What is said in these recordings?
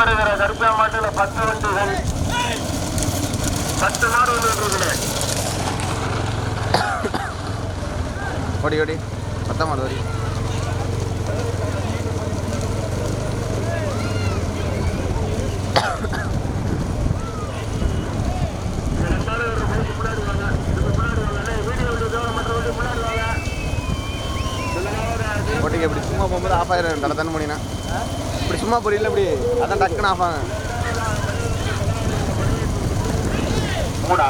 நடைபெறுகிற கருப்பா மாட்டில் பத்து வண்டிகள். பத்து மாடு வந்துருக்குது ஓடி ஓடி. பத்தாம் மாடு ஓடி ஓட்டிங்க இப்படி சும்மா போகும்போது ஆஃப் ஆயிரும் தட தண்ணு அப்படி சும்மா புரியல அப்படி அதான் டக்குன்னு ஆஃப் ஆகும் மூடா.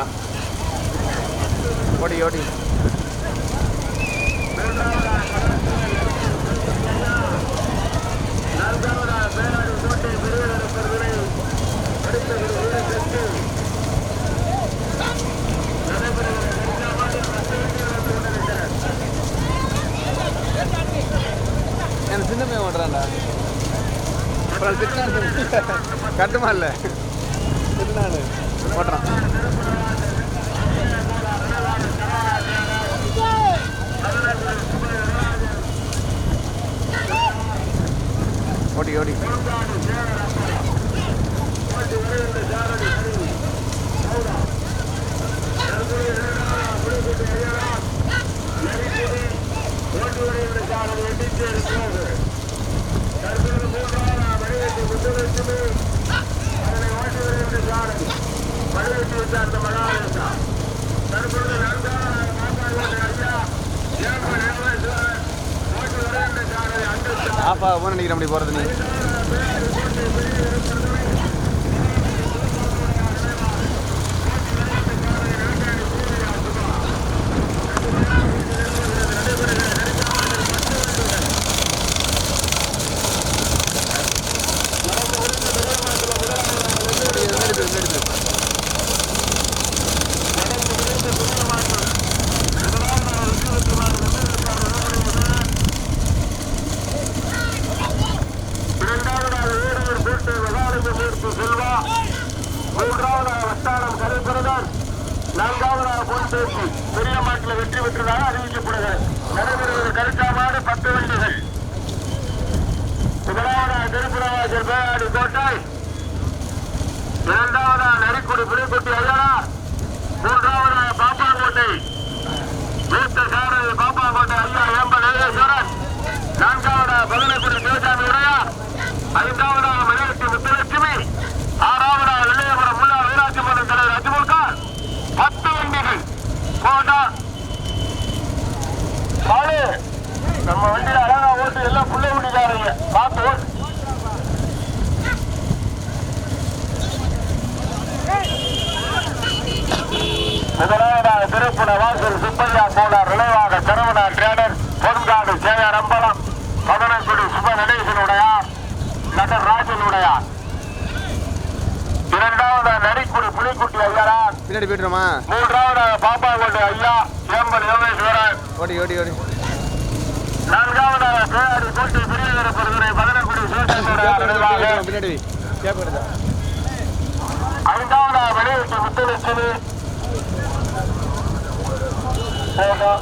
ஓடி ஓடி. கட்டுமா இல்லை திட்டினானு ஓடி ஓடி ஓடி ஆஃப் ஆகும் நினைக்கிறேன் அப்படி போகிறது நீ இரண்டாவதாக வேடூர் கூட்டு விகாரத்து மூர்த்தி செல்வா மூன்றாவதாக வட்டாரம் கலைப்பிரதர் நான்காவதாக பொன்பேசி பெரிய மாட்டில் வெற்றி பெற்றதாக அறிவிக்கப்படுகிறது நடைபெறுவது கருத்தாமாடு பத்து வண்டிகள் முதலாவதாக திருப்புரவாசல் பேராடி கோட்டாய் ஒரு நரிக்குடி புலிக்குட்டி ஐயனார் மூன்றாவதாக பாப்பாங்கோட்டை மூத்த சாரதி பாப்பாங்கோட்டை ஐயா ஏம்பல் ஏகேஸ்வரன் நான்காவது பதினெட்டு சிவசாமி உடையா ஐந்தாவது மணியத்தி முத்துலட்சுமி. ஆறாவது வெள்ளையபுரம் முல்லா வீராட்சி மன்ற தலைவர் அஜ்முல்கார் பத்து வண்டிகள். கோட்டா காலு நம்ம வண்டியில அழகா ஓட்டு எல்லாம் புள்ள வண்டிக்காரங்க பார்த்து ஓட்டு முதலாவதாக திருப்புட வாசல் சுப்பையா கோடார் நினைவாக சரவணா டிரேடர் பொன்காடு சேகர் அம்பலம் மதனக்குடி சுப நடேசனுடையார் நடராஜனுடையார். இரண்டாவதாக நரிக்குடி புலிக்குட்டி ஐயரார். பின்னாடி போய்ட்டுருமா? மூன்றாவதாக பாப்பாங்கோட்டை ஐயா ஏம்பல் யோகேஸ்வரன் ஓடி ஓடி ஓடி. நான்காவதாக பேராடி கோட்டை பருவரை பதினக்குடி எடுத்தா ஐந்தாவதாக வெளியிட்டு முத்துலட்சுமி போட்டோ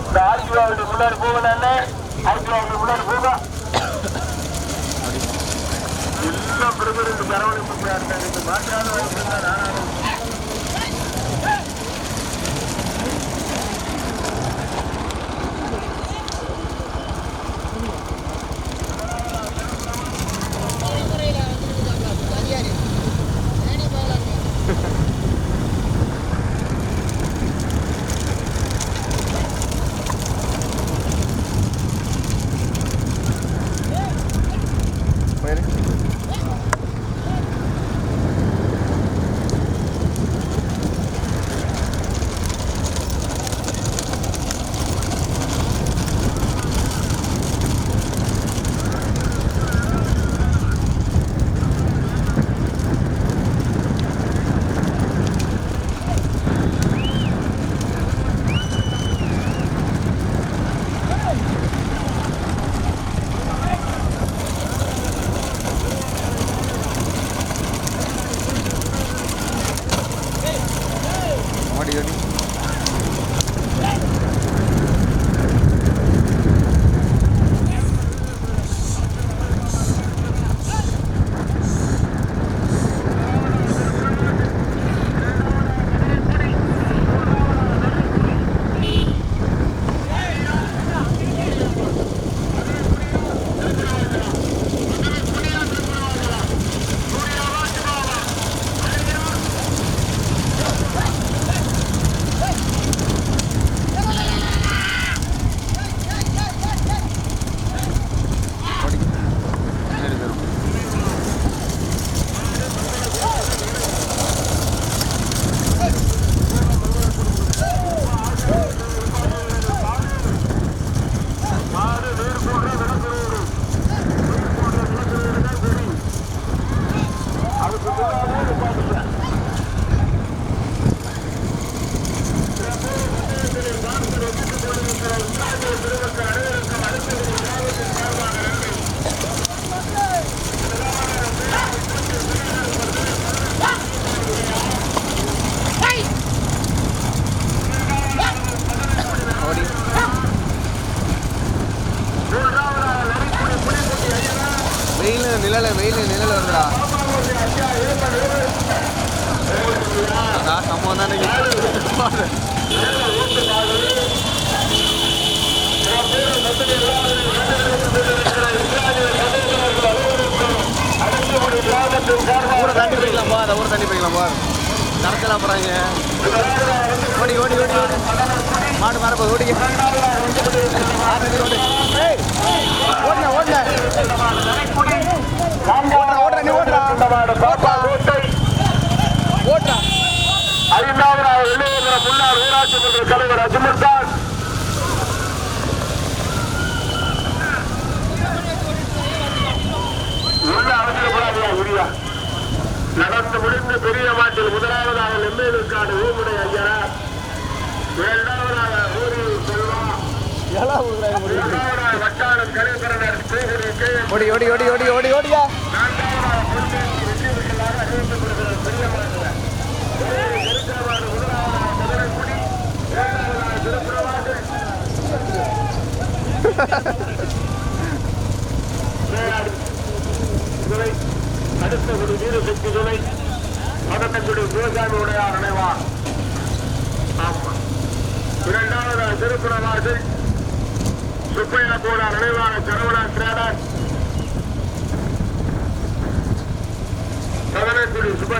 இந்த ஆர்கிவாவுக்கு முன்னாடி போகல ஆர்கிவாவுக்கு முன்னாடி போக. எல்லாம் பிரதருக்கு அரவணைப்பு மாற்றாத ஓடி ஓடி ஓடி. ஓடி மாடு மாற ஓடி ஓடிங்க ஓடுங்க ஓடுறா நீ ஓடுறா ஓடுறா முன்னாள் ஊராட்சி மன்ற தலைவர் அஜ்மல் உள்ள அவசரப்படாதீங்க உரியா. நடந்து முடிந்து பெரிய மாட்டில் முதலாவதாக நெம்மேலுக்காடு ஊமுடைய ஐயரா இரண்டாவதாக ஊரி செல்வா. எல்லாம் ஊருறாங்க முடியும் மூன்றாவதாக வட்டாரம் கலைஞரனர் ஓடி ஓடி ஓடி ஓடி ஓடி ஓடியா. பொறுப்பேற்று அடுத்த ஒரு வீர சக்தி துணை. நெருக்கமான சிவசாமி உடையார் அணைவார் ஆமா. இரண்டாவது திருப்புறவாசல் சுப்பையா போடா நினைவான சரவணா திரேடர் பதினெட்டுடி சுப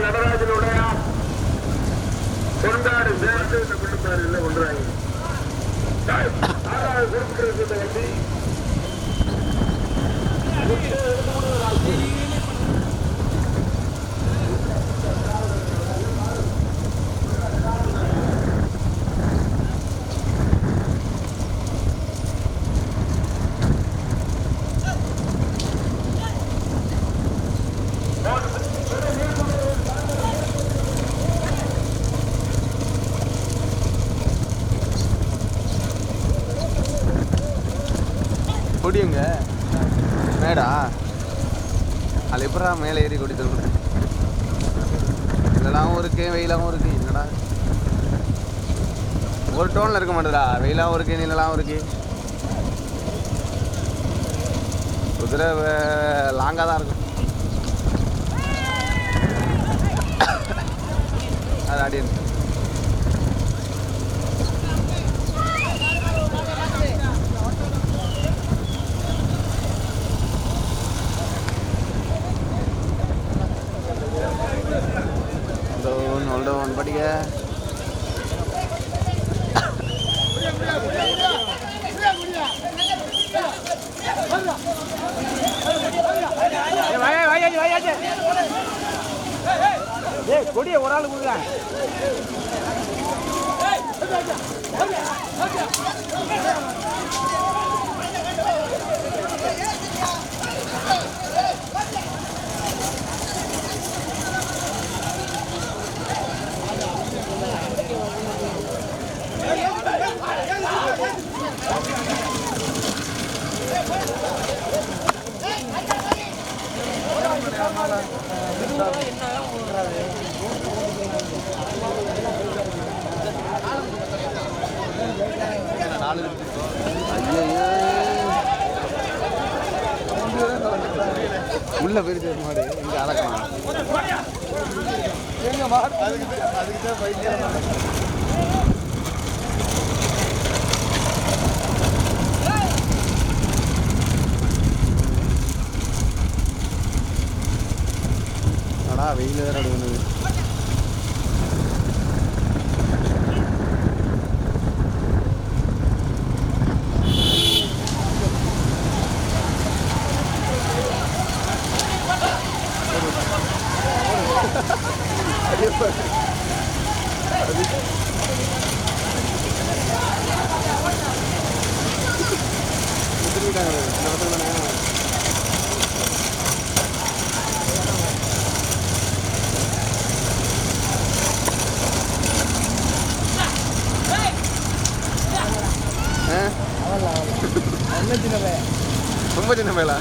கொடியுங்க மேடா. அது எப்படா மேலே ஏறி கொடி தருவது இதெல்லாம் இருக்கு வெயிலாகவும் இருக்கு. என்னடா? ஒரு டோனில் இருக்க மாட்டேதா வெயிலாகவும் இருக்கு நிழலாகவும் இருக்கு. குதிரை லாங்காக தான் இருக்கும். அது அடி படிக்க கொடிய ஒரு ஆள் கொடுங்க நாலு ஐயோ உள்ள போயிருச்சு மாடு இங்கே அழகலாம் மாடு அதுக்கு தான் அடா வெயில் வேற அடி സംഭവം നമ്മളാ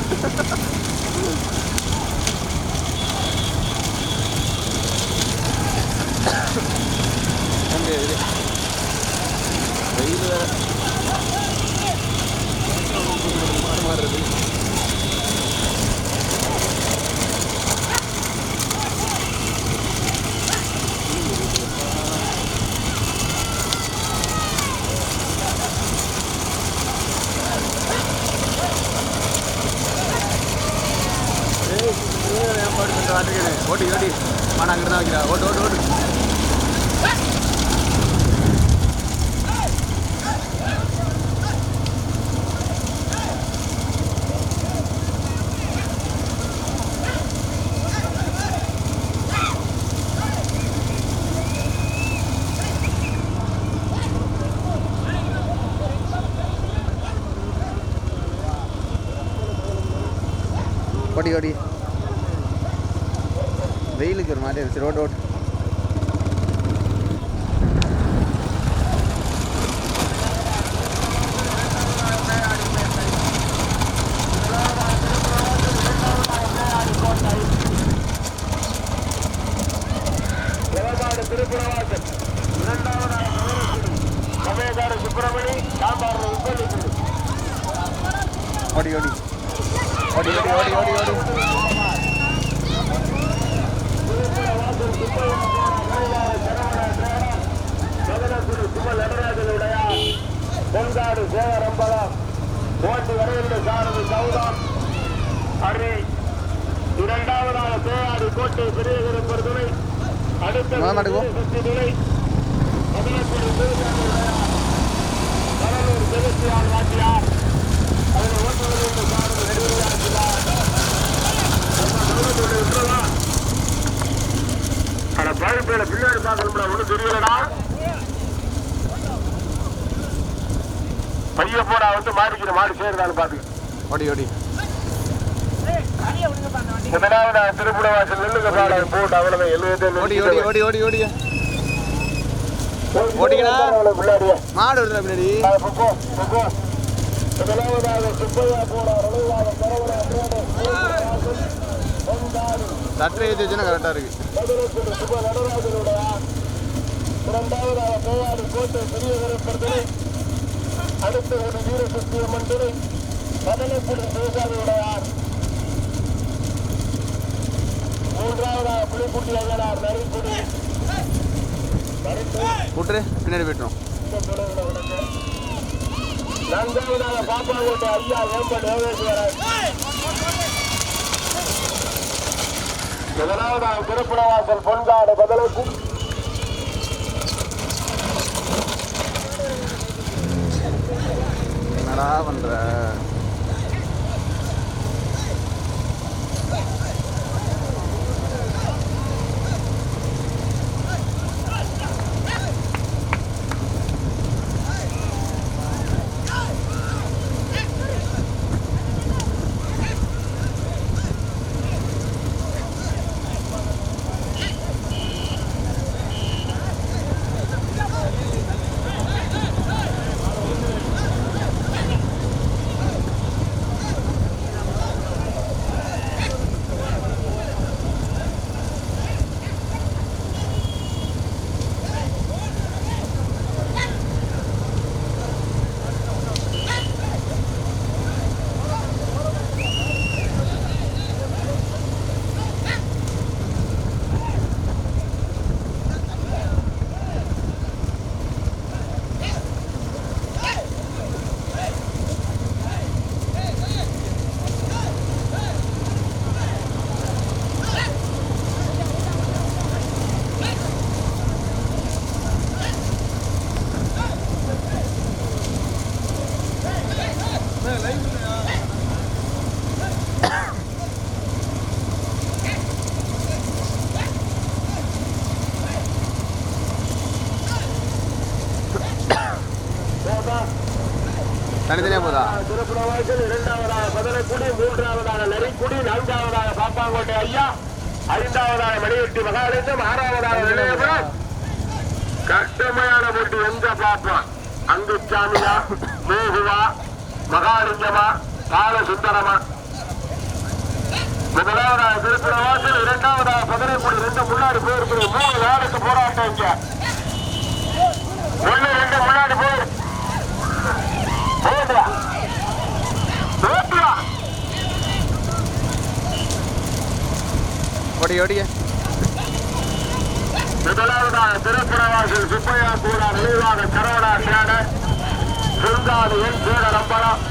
ஓட்டி ஓட்டி. மாடா அங்கிட்டு தான் வைக்கிறா. ஓட்டு ஓட்டு ஓட்டு ஓடி ஓடி வெயிலுக்கு ஒரு மாதிரி இருந்துச்சு. ரோடு ஓட்டு இளமாடு திருப்புறவாசல் இரண்டாவதாக சமயக்கார சுப்பிரமணி சாம்பார் உப்பள்ளி ஓடி ஓடி ஓடி ஓடி ஓடி ஓடி ஓடி மதனக்குடி சும நடராஜனுடைய பொங்காடு சேகரம்பலம் ஓட்டு வரையுள்ள சாரதி சௌதம் ஹரி இரண்டாவதாக தேவாடி கோட்டை பெரியகரப்பர் துணை. அடுத்த. சக்தி துணை. கடலூர் செலுத்தியார் வாட்டியார் அதில் ஓட்டு வரையுள்ள சாரதி பழுப்பையில பின்னாடி பார்க்கணும்டா ஒன்றும் தெரியலடா. பைய போடா வந்து மாடிக்கிற மாடு சேருதான்னு பாத்துக்க. ஓடி ஓடி. முதலாவது திருப்புட வாசல் நெல்லுங்க பாடா போட்டு அவ்வளவு எழுபது ஓடி ஓடி ஓடி ஓடி ஓடி ஓடிக்கடா. மாடு வருதுடா பின்னாடி. அது பொக்கோ, பொக்கோ. முதலாவதாக சுப்பையா போடா இரண்டாவது சரவணா தேடு, பொங்காடு சட்டை ஏற்றி வச்சுன்னா கரெக்டாக இருக்கு. கோவாடு கோட்டை பெரிய அடுத்த ஒரு வீரசக்தி அம்மன் துணை மதனக்குடி தேசாதியுடையார் மூன்றாவதாக புலிக்குட்டி அகனார் நரிக்குடி. விட்டுரு பின்னாடி போய்ட்டுரும் நான்காவதாக பாப்பாங்கோட்டை ஐயா வேம்பன் யோகேஸ்வரன் முதலாவதாக திருப்புணவாசல் பொன்காடு பதிலுக்கு என்னடா பண்ணுற தனித்தனியாக போதா? திருப்புணவாசல் இரண்டாவதாக பதினக்குடி மூன்றாவதாக நரிக்குடி நான்காவதாக பாப்பாங்கோட்டை ஐயா. ஐந்தாவதாக மணிவெட்டி மகாலிங்கம் ஆறாவதாக நிலையபுரம் கஷ்டமையான போட்டி எங்க பாப்பா? அங்குச்சாமியா மோகுவா மகாலிங்கமா பாலசுந்தரமா? முதலாவதாக திருப்புறவாசல் இரண்டாவதாக பதினைந்து ரெண்டு முன்னாடி போயிருக்கிறது மூணு நாளுக்கு போராட்டம் இங்க. ஒண்ணு ரெண்டு முன்னாடி போயிரு ஓடி ஓடிய முதலாவதாக திருப்புறவாசல் சுப்பையா கூட நினைவாக சரவணா சேட சுங்காடு என் சேட நம்பரம்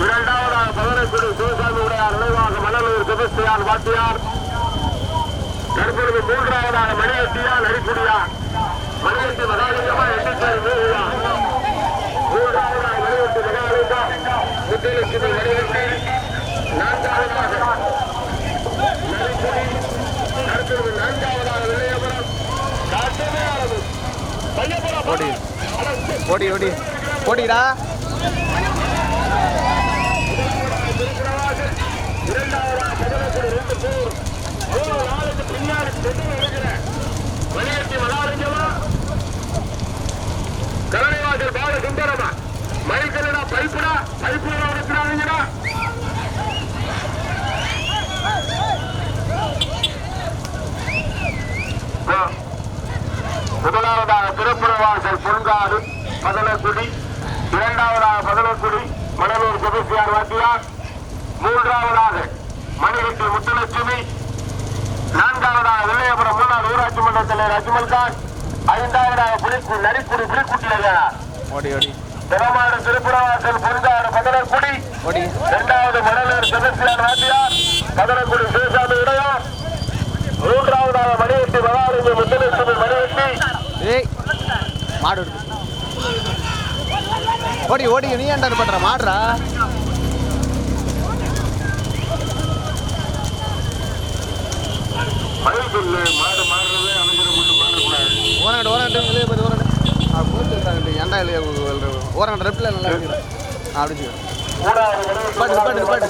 இரண்டாவதாக பதனக்குடி சிவசாமி உடையார் நினைவாக மணலூர் செபஸ்தியான் வாத்தியார். தற்பொழுது மூன்றாவதாக மணியட்டியா நரிக்குடியா மணியட்டி மகாலிங்கமா எட்டுச்சேரி மூவியா மூன்றாவதாக மணியட்டி மகாலிங்கா முத்துலட்சுமி மணியட்டி நான்காவதாக தற்பொழுது நான்காவதாக பையபுரம் ஓடி. ஓடி ஓடி. ஓடிடா இரண்டாவதாக பதினெட்டு ரெண்டு பேர் மூணு நாளுக்கு பின்னாடி சென்று மகாலிங்கமா கலனைவாசல் பால சுந்தரமா மைக்கலடா பைப்புடா பைப்பு முதலாவதாக திருப்புறவாசல் பொங்காறு பதலக்குடி இரண்டாவதாக பதலக்குடி மணலூர் செபஸ்தியார் வாத்தியார் மூன்றாவதாக மணிகட்டி முத்துலட்சுமி நான்காவதாக வெள்ளையபுரம் முன்னாள் ஊராட்சி மன்ற தலைவர் அஜ்மல் கான் ஐந்தாவதாக புலிக்கு நரிக்குடி புலிக்குட்டியா ஓடி ஓடி. பெருமாடு திருப்புறவாசல் பொன்காடு பதனக்குடி இரண்டாவது மணலூர் செபஸ்தியார் வாத்தியார் பதனக்குடி சிவசாமி இடையார் மூன்றாவதாக மணிகட்டி மகாலிங்க முத்துலட்சுமி மணிகட்டி ஏய் மாடு ஓடி ஓடி நீ ஏன்டா பண்ற? மாடுறா. மயில்புல்லு மாடு மாடுறதே அனுசரம் கொண்டு மாறக்கூடாது ஓரங்கட்டு ஓரங்கட்டு வெளியே போய் ஓரங்கட்டு ஆ ஏன்டா இல்லையா ஓரங்கட்டு ரெப்பில் நல்லா இருக்கு. அப்படி பாட்டு பாட்டு பாட்டு.